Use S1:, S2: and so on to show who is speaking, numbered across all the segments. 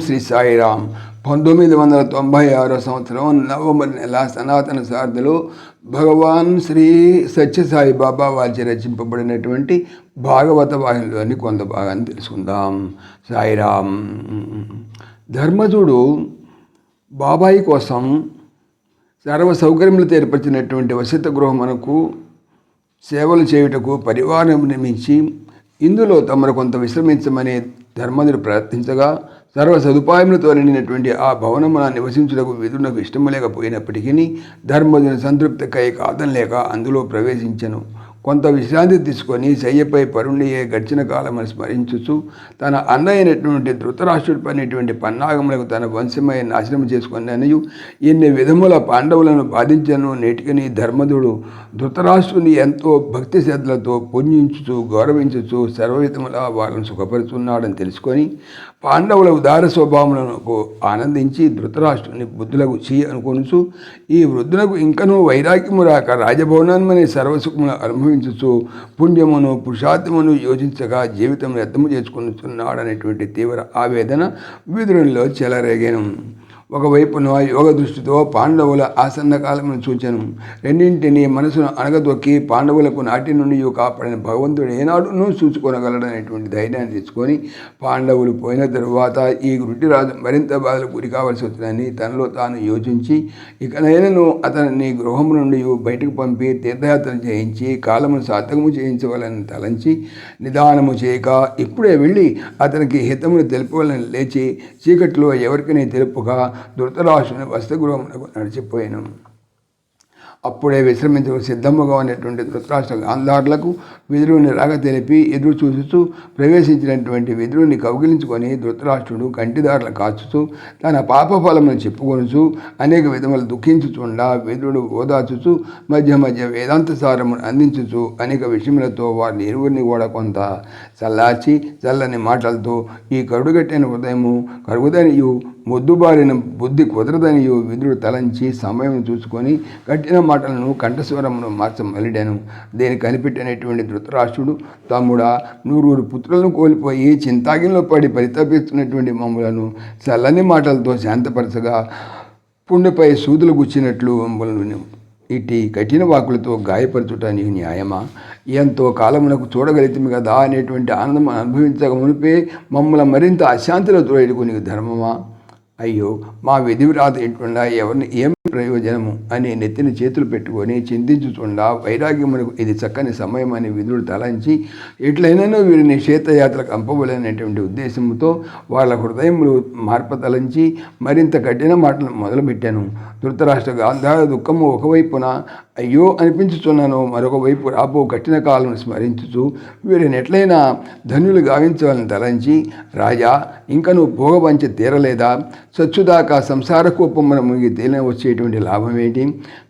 S1: శ్రీ సాయిరామ్. పంతొమ్మిది వందల తొంభై ఆరో సంవత్సరం నవంబర్ నెల సనాతన సార్థులు భగవాన్ శ్రీ సత్యసాయి బాబా వారి రచింపబడినటువంటి భాగవత వాహినిలోని కొంత భాగాన్ని తెలుసుకుందాం. సాయిరామ్. ధర్మజుడు బాబాయి కోసం సర్వ సౌకర్యములు ఏర్పరిచినటువంటి వసతి గృహమునకు సేవలు చేయుటకు పరివారం నిర్మించి ఇందులో తమను కొంత విశ్రమించమని ధర్మధుడు ప్రార్థించగా సర్వ సదుపాయములతో నిండినటువంటి ఆ భవనమున నివసించుటకు విధునకు ఇష్టము లేకపోయినప్పటికీ ధర్మధుని సంతృప్తికై కాదనలేక అందులో ప్రవేశించను. కొంత విశ్రాంతి తీసుకొని శయ్యపై పరుండియే గడిచిన కాలమని స్మరించుచు తన అన్నయ్యనటువంటి ధృతరాష్ట్రుడి పనిటువంటి పన్నాగములకు తన వంశమై నాశనం చేసుకుని ఇన్ని విధముల పాండవులను బాధించను. నేటికని ధర్మధుడు ధృతరాష్ట్రుని ఎంతో భక్తి శ్రద్ధలతో పూజించుచు గౌరవించుచు సర్వవిధముల వాళ్ళను సుఖపరుచున్నాడని తెలుసుకొని పాండవుల ఉదార స్వభావములకు ఆనందించి ధృతరాష్ట్రుని బుద్ధులకు చీ అనుకొనుచు ఈ వృద్ధులకు ఇంకనూ వైరాగ్యము రాక రాజభవనాన్ని సర్వసుఖములు అనుభవించుచు పుణ్యమును పురుషార్థమును యోజించగా జీవితం వ్యర్థము చేసుకున్నాడనేటువంటి తీవ్ర ఆవేదన విదురునిలో చెలరేగాను. ఒకవైపున యోగ దృష్టితో పాండవుల ఆసన్న కాలమును సూచను రెండింటిని మనసును అణగదొక్కి పాండవులకు నాటి నుండి కాపాడిన భగవంతుడు ఏనాడునూ చూసుకొనగలడనేటువంటి ధైర్యాన్ని తెచ్చుకొని పాండవులు పోయిన తరువాత ఈ గుడ్డిరాజు మరింత బాధలు గురి కావాల్సి వచ్చిందని తనలో తాను యోచించి ఇకనైనను అతనిని గృహం నుండి బయటకు పంపి తీర్థయాత్ర చేయించి కాలమును సార్థకము చేయించవాలని తలంచి నిదానము చేయక ఇప్పుడే వెళ్ళి అతనికి హితమును తెలుపవాలని లేచి చీకట్లో ఎవరికైనా తెలుపుగా ధృతరాశుని వసతిగృహమునకు నడిచిపోయాను. అప్పుడే విశ్రమించకు సిద్ధముగా ఉన్నటువంటి ధృతరాష్ట్ర గాంధారులకు విదురుని రాగ తెలిపి ఎదురు చూచుతూ ప్రవేశించినటువంటి విదురుని కౌగిలించుకొని ధృతరాష్ట్రుడు కంటిదారులు కాచుతూ తన పాప ఫలమును చెప్పుకొనుచు అనేక విధములు దుఃఖించుచుండా విదురుడు ఓదాచుచు మధ్య మధ్య వేదాంత సారమును అందించుచు అనేక విషయములతో వారిని ఇరువురిని కూడా కొంత చల్లార్చి చల్లని మాటలతో ఈ కరుడుగట్టిన హృదయము కరుగుదనియు మొద్దుబారిన బుద్ధి కుదరదనియు విదురుడు తలంచి సమయం చూసుకొని కట్టిన మాటలను కంఠస్వరమును మార్చమలిడాను దేని కనిపెట్టినటువంటి ధృతరాష్ట్రుడు? తమ్ముడా నూరుగురు పుత్రులను కోల్పోయి చింతాగిలో పడి పరితపిస్తున్నటువంటి మమ్మలను చల్లని మాటలతో శాంతపరచగా పుండెపై సూదులు గుచ్చినట్లు మమ్మల్ని ఇట్టి కఠిన వాకులతో గాయపరచుట నీకు న్యాయమా? ఎంతో కాలమునకు చూడగలిగితే కదా అనేటువంటి ఆనందం అనుభవించక మునిపే మమ్మల్ని మరింత అశాంతిలో తోడుకు నీకు ధర్మమా? అయ్యో మా విధివిరాత ఏంటున్నా ఎవరిని ఏం ప్రయోజనము? అని నెత్తిన చేతులు పెట్టుకొని చింతించుచుండా వైరాగ్యమునకు ఇది చక్కని సమయం అని విధుడు తలంచి ఎట్లయినానో వీరిని క్షేత్రయాత్రకు పంపవలనేటువంటి ఉద్దేశంతో వాళ్ళ హృదయములు మార్పతలంచి మరింత కఠిన మాటలు మొదలుపెట్టాను. ధృతరాష్ట్ర గాంధార దుఃఖము ఒకవైపున అయ్యో అనిపించుచున్నాను మరొక వైపు రాబో కఠిన కాలం స్మరించుచు వీరిని ఎట్లయినా ధన్యులు గావించవాలని తలంచి రాజా ఇంకా నువ్వు భోగవంచ తీరలేదా? సచ్చుదాకా సంసార కోపమున మునిగి తేలిన వచ్చేటువంటి లాభం ఏంటి?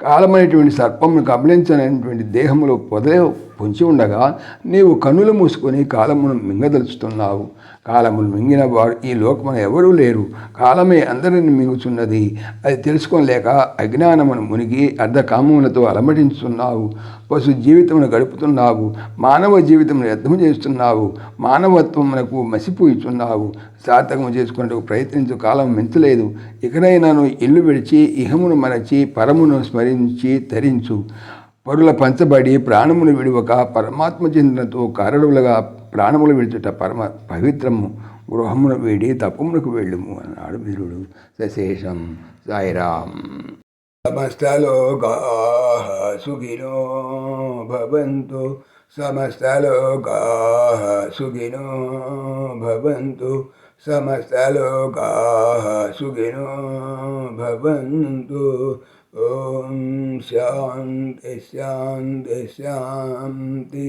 S1: కాలమైనటువంటి సర్పమును కబలించనటువంటి దేహంలో పొదలే పొంచి ఉండగా నీవు కన్నులు మూసుకొని కాలమును మింగదలుచుతున్నావు. కాలములు మింగిన వారు ఈ లోకమున ఎవరూ లేరు. కాలమే అందరిని మింగుచున్నది. అది తెలుసుకోలేక అజ్ఞానమును మునిగి అర్ధకామములతో అలమటించుతున్నావు పశు జీవితమును గడుపుతున్నావు. మానవ జీవితమును వ్యర్థము చేస్తున్నావు. మానవత్వమునకు మసిపోయిచున్నావు. సార్థకము చేసుకున్నట్టు ప్రయత్నించు కాలం మెంచలేదు. ఇకనైనాను ఇల్లు విడిచి ఇహమును మరచి పరమును స్మరించి ధరించు. పరుల పంచబడి ప్రాణమును విడువక పరమాత్మ చెందినతో కారణములుగా ప్రాణములు విడుచుట పరమ పవిత్రము గృహమును వీడి తపమునకు వెళ్ళుము అన్నాడు వీరుడు సశేషం సాయిరామ్ సమస్తలోకా సుఖినో భవంతు సమస్తలోకా సుఖినో భవంతు సమస్తలోకా సుఖినో భవంతు. ఓం శాంతి శాంతి శాంతి.